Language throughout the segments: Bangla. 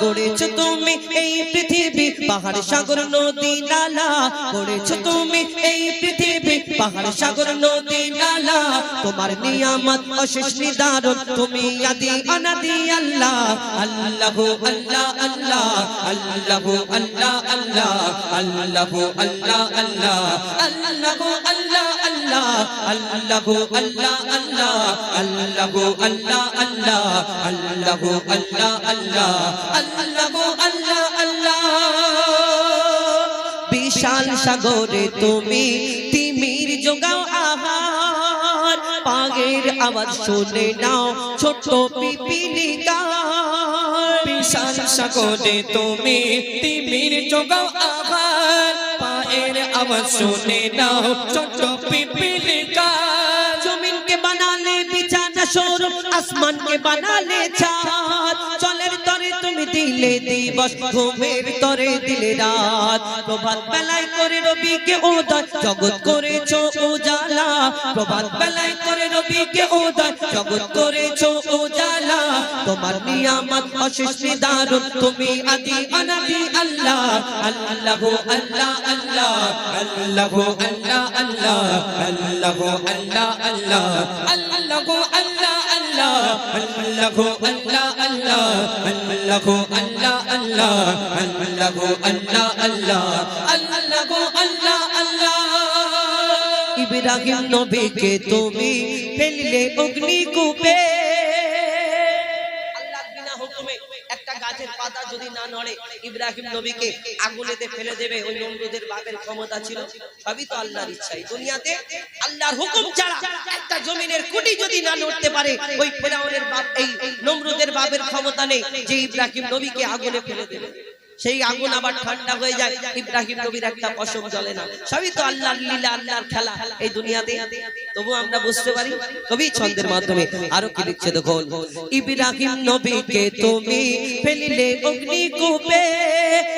গড়েছ তুমি এই পৃথিবী, পাহাড়, সাগর, নদী, নালা। গড়েছ তুমি এই পৃথিবী, পাহাড়, সাগর, নদী, নালা। তোমার নিয়ামত, অশেষ নিদারুন তুমি আদি, অনাদি আল্লাহ আল্লাহ আল্লাহ। আল্লাহ আল্লাহ আল্লাহ। আল্লাহ আল্লাহ আল্লাহ। আল্লাহ আল্লাহ আল্লাহ। আল্লাহ আল্লাহ গো আল্লাহ আল্লাহ আল্লাহ গো আল্লাহ আল্লাহ আল্লাহ গো আল্লাহ আল্লাহ আল্লাহ। গো আল্লাহ আল্লাহ বিশাল সাগরে তুমি তিমির জোগাও আহার। পাগের আওয়াজ শুনে নাও ছোট পিপিলিকা বিশাল সাগরে তুমি তিমির জোগাও আহার। मेरे अब सुने ना हो। छोटो पिपिल का ज़मीन के बना ले बिछा शोर, आसमान के बना ले छा। দিলে দিবস, ঘুমের তরে দিলে রাত। প্রভাত বেলায় করে রবিকে ওদয় জগৎ করেছ উজালা। প্রভাত বেলায় করে রবিকে ওদয় জগৎ করেছ উজালা। তোমার নিয়ামত অশেষ নিদারুন তুমি আদি অনাদি আল্লাহ আল্লাহ আল্লাহ আল্লাহ আল্লাহ আল্লাহ আল্লাহ আল্লাহ আল্লাহ আল্লাহ আল্লাহ আল্লাহ আল্লাহ গো আল্লাহ আল্লাহ আল্লাহ গো আল্লাহ আল্লাহ আল্লাহ গো আল্লাহ আল্লাহ আল্লাহ গো আল্লাহ আল্লাহ। ইব্রাহিম নবীকে তুমি ফেললে অগ্নিকূপে। পাতা যদি না নড়ে, ইব্রাহিম নবীকে আগুনেতে ফেলে দেবে, ওই নমরুদের বাপের ক্ষমতা ছিল, সবই তো আল্লাহর ইচ্ছাই। দুনিয়াতে আল্লাহর হুকুম ছাড়া একটা জমিনের কুটি যদি না নড়তে পারে, ওই ফেরাউনের বাপ, এই নমরুদের বাপের ক্ষমতা নেই যে ইব্রাহিম নবীকে আগুনে ফেলে দেবে। সেই আগুন আবার ঠান্ডা হয়ে যায়। ইব্রাহিম নবীর একটা পশম জ্বলে না। সবই তো আল্লাহর লীলা আল্লাহর খেলা। এই দুনিয়াতে তবু আমরা বুঝতে পারি কবি ছন্দের মাধ্যমে আরও কি লিখছে দেখুন। ইব্রাহিম নবীকে তুমি ফেলিলে অগ্নিকূপে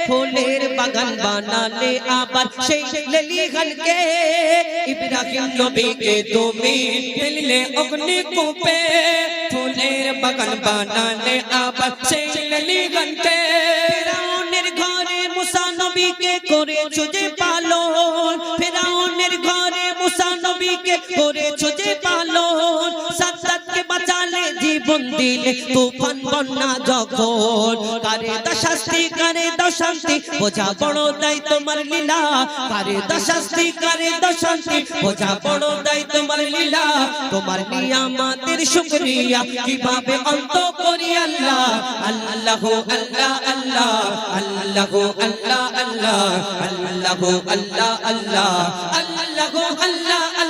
ফুলের বাগান বানালে আবার সেই লেলিহানকে। ইব্রাহিম নবীকে তুমি ফেললে অগ্নি কূপে ফুলের বাগান বানালে আবার সেই ললি নবীকে করেছ যে পালন। ফেরাউনের ঘরে মুসা নবীকে করেছ যে পালন। সাদ্দাতকে বাঁচালে দিলে তুফান, বন্যা যখন কারে দশাস্তি কারে দশান্তি বোঝা বড় দায় তোমার লীলা। কারে দশাস্তি কারে দশান্তি বোঝা বড় দায় তোমার লীলা। তোমার নিয়ামতের শুকরিয়া কীভাবে অন্ত করি আল্লাহ আল্লাহ আল্লাহ আল্লাহ আল্লাহ আল্লাহ আল্লাহ আল্লাহ আল্লাহ আল্লাহ আল্লাহ আল্লাহ।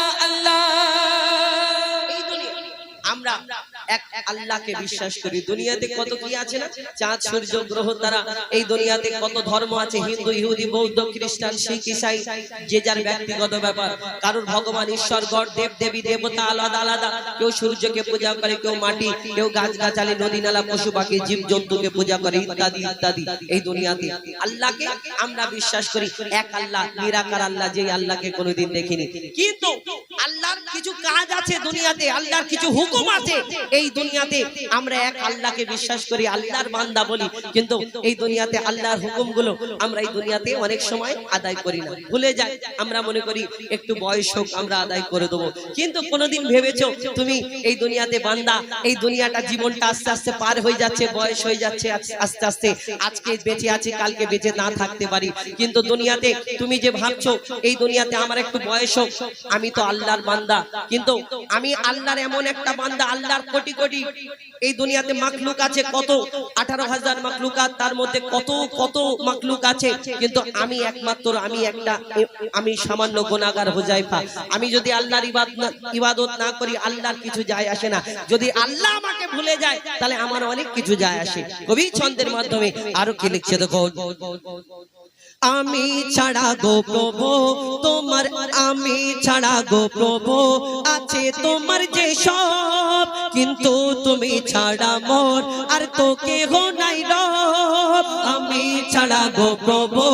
এক আল্লাহকে বিশ্বাস করি। দুনিয়াতে কত কি আছে না? চাঁদ, সূর্য, গ্রহ তারা এই দুনিয়াতে কত ধর্ম আছে? হিন্দু, ইহুদি, বৌদ্ধ, খ্রিস্টান, শিখ, ইসাই, যে যার ব্যক্তিগত ব্যাপার। কারোর ভগবান, ঈশ্বর, গড, দেব, দেবী, দেবতা আলাদা আলাদা। কেউ সূর্যকে পূজা করে, কেউ মাটি, কেউ গাছ গাছালি নদী নালা, পশু পাখি জীব জন্তুকে পূজা করে, ইত্যাদি ইত্যাদি। এই দুনিয়াতে আল্লাহকে আমরা বিশ্বাস করি। এক আল্লাহ, নিরাকার আল্লাহ যে আল্লাহকে কোনোদিন দেখিনি। কিন্তু আল্লাহর কিছু কাজ আছে দুনিয়াতে, আল্লাহর কিছু হুকুম আছে, এই দুনিয়াতে আমরা এক আল্লাহকে বিশ্বাস করি, আল্লাহর বান্দা বলি। কিন্তু এই দুনিয়াতে আল্লাহর হুকুমগুলো আমরা এই দুনিয়াতে অনেক সময় আদায় করি না। ভুলে যাই, আমরা মনে করি একটু বয়স হোক, আমরা আদায় করে দেবো। কিন্তু কোনোদিন ভেবেছো তুমি এই দুনিয়াতে বান্দা, এই দুনিয়াটা জীবনটা আস্তে আস্তে পার হয়ে যাচ্ছে, বয়স হয়ে যাচ্ছে, আস্তে আস্তে আজকে বেঁচে আছি, কালকে বেঁচে না থাকতে পারি। কিন্তু দুনিয়াতে তুমি যে ভাবছ, এই দুনিয়াতে আমার একটু বয়স হোক, আমি তো আল্লাহর বান্দা। কিন্তু আমি আল্লাহর এমন একটা বান্দা, আল্লাহর কোটি কোটি। এই দুনিয়াতে মাখলুক আছে কত? আঠারো হাজার মাখলুকাত তার মধ্যে কত কত মাখলুক আছে? কিন্তু আমি একমাত্র, আমি একটা, আমি সামান্য গোনাগার হোজাইফা আমি যদি আল্লাহর ইবাদত না করি, আল্লাহর কিছু যায় আসে না। যদি আল্লাহ আমাকে ভুলে যায়, তাহলে আমার অনেক কিছু যায় আসে। কবি ছন্দের মাধ্যমে আরও কি লিখছে দেখো আমি ছাড়া গো প্রভু, তোমার আমি ছাড়া গো প্রভু, আছে তোমার যে সব, কিন্তু তুমি ছাড়া মোর আর তো কেহ নাই আমি ছাড়া গো প্রভু,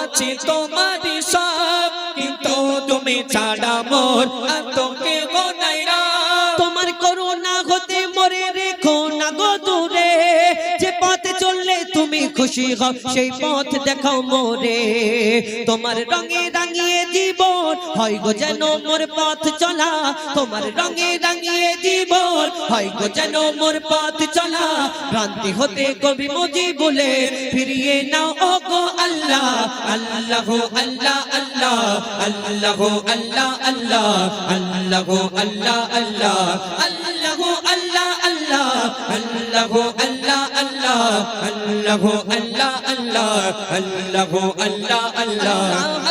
আছে তোমার সব, কিন্তু তুমি ছাড়া মোর আর তোকে খুশি হও সেই পথ দেখাও মোরে তোমার রঙে রাঙিয়ে জীবন হয় গো যেন মোর পথ চলা তোমার রঙে রাঙিয়ে জীবন হয় গো যেন মোর পথ চলা ভ্রান্তি হতে কবি মজি বলে ফিরিয়ে নাও ও গো আল্লাহ আল্লাহ আল্লাহ আল্লাহ আল্লাহ আল্লাহ আল্লাহ আল্লাহ আল্লাহ আল্লাহ আল্লাহ আল্লাহ আল্লাহ আল্লাহ اللہ اللہ اللہ اللہ اللہ اللہ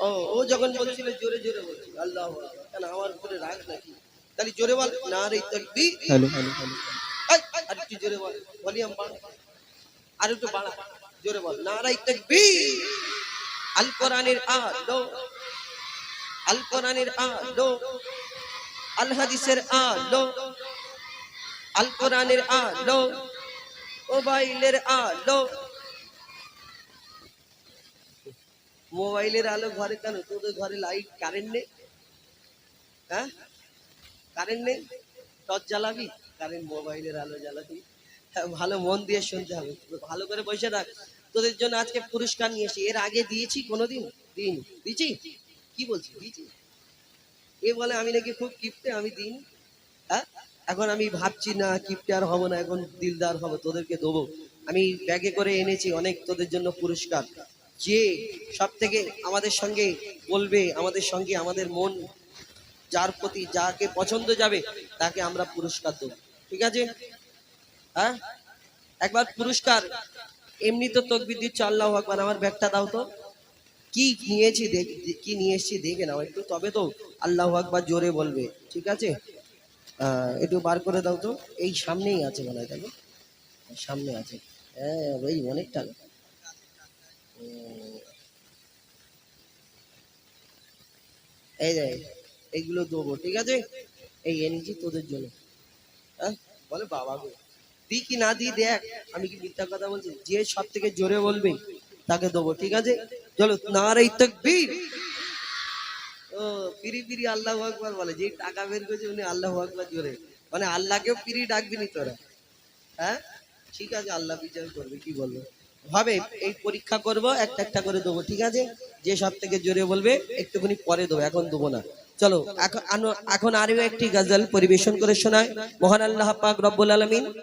ও ও যখন জোরে জোরে আল্লাহ আমার উপরে রাগ নাকি? তাহলে জোরে বল, নারে তকবি হ্যালো হ্যালো হ্যালো। আর একটু জোরে বল ভলিউম বাড়া। আর একটু বাড়া, জোরে বল। নারাই আল। কোরআনের আলো। কোরআনের আলো। হাদিসের আলো। কোরআনের মোবাইলের আলো। মোবাইলের আলো ঘরে কেন? তোদের ঘরে লাইট কারেন্ট নেই? হ্যাঁ? কারেন্ট নেই? টর্চ জ্বালাবি কারেন্ট মোবাইলের আলো জ্বালাবি। হ্যাঁ, ভালো মন দিয়ে শুনতে হবে। ভালো করে বসে রাখ তোদের জন্য আজকে পুরস্কার নিয়ে এসি এর আগে দিয়েছি কোনোদিন? দিন দিয়েছি কি বলছি? দিয়েছি এ বলে আমি নাকি খুব কিপটে আমি দিন হ্যাঁ? এখন আমি ভাবছি না কিপটে আর হব না এখন দিলদার হব তোদেরকে দেবো। আমি ব্যাগে করে এনেছি অনেক তোদের জন্য পুরস্কার। যে সব থেকে আমাদের সঙ্গে বলবে আমাদের সঙ্গে আমাদের মন যার প্রতি যাকে পছন্দ যাবে, তাকে আমরা পুরস্কার দেবো। ঠিক আছে? হ্যাঁ? একবার পুরস্কার। এমনি তো তকবির দিচ্ছ, আল্লাহ আকবার, আমার ব্যাগটা দাও তো। কি নিয়েছি দেখ, কি নিয়ে এসেছি দেখে নাও। একটু তবে তো আল্লাহ আকবার জোরে বলবে, ঠিক আছে? একটু বার করে দাও তো। এই সামনেই আছে মনে হয়, দেখো। সামনে আছে। হ্যাঁ ওই অনেক টাকা এই যে। এইগুলো দেবো, ঠিক আছে? এই এনেছি তোদের জন্য। হ্যাঁ বলে বাবা গো, দি কি না দি দেখ, আমি কি মিথ্যা কথা বলছি? যে সব থেকে জোরে বলবে, তাকে দেবো, ঠিক আছে? চলো নারাই তকবীর ও, পিরি পিরি আল্লাহ আকবার বলে যে টাকা বের করেছে উনি আল্লাহ আকবার জোরে। মানে আল্লাহকেও পিরি ডাকবি নি তোরা। হ্যাঁ? ঠিক আছে, আল্লাহ বিচার করবে, কি বলব? হবে, এই পরীক্ষা করব, একটা একটা করে দেবো, ঠিক আছে? যে সব থেকে জোরে বলবে, একটুখানি পরে দেবো, এখন দেবো না। চলো এখন আরও একটি গজল পরিবেশন করে শোনায়। মহান আল্লাহ পাক রব্বুল আলমিন।